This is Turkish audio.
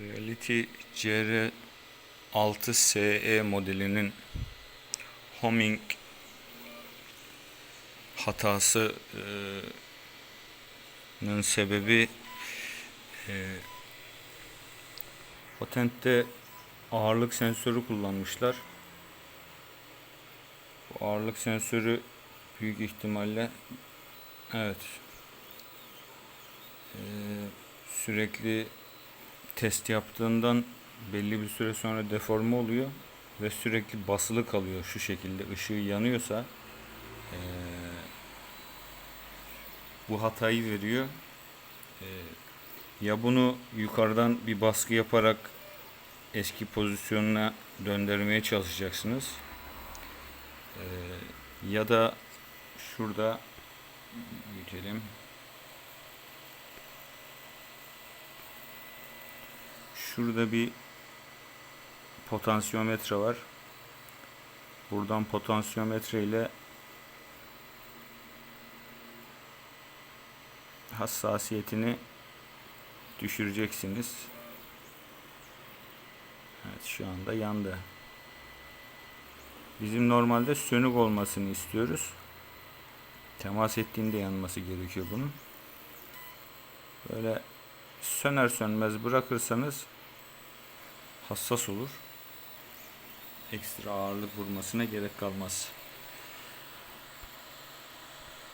Reality CR6 SE modelinin homing hatası e, sebebi e, patente ağırlık sensörü kullanmışlar. Bu ağırlık sensörü büyük ihtimalle evet e, sürekli test yaptığından belli bir süre sonra deforme oluyor ve sürekli basılı kalıyor şu şekilde ışığı yanıyorsa eee, bu hatayı veriyor. Eee, ya bunu yukarıdan bir baskı yaparak eski pozisyonuna döndürmeye çalışacaksınız. Eee, ya da şurada büyütelim. Şurada bir potansiyometre var. Buradan potansiyometre ile hassasiyetini düşüreceksiniz. Evet şu anda yandı. Bizim normalde sönük olmasını istiyoruz. Temas ettiğinde yanması gerekiyor bunun. Böyle söner sönmez bırakırsanız hassas olur. Ekstra ağırlık vurmasına gerek kalmaz.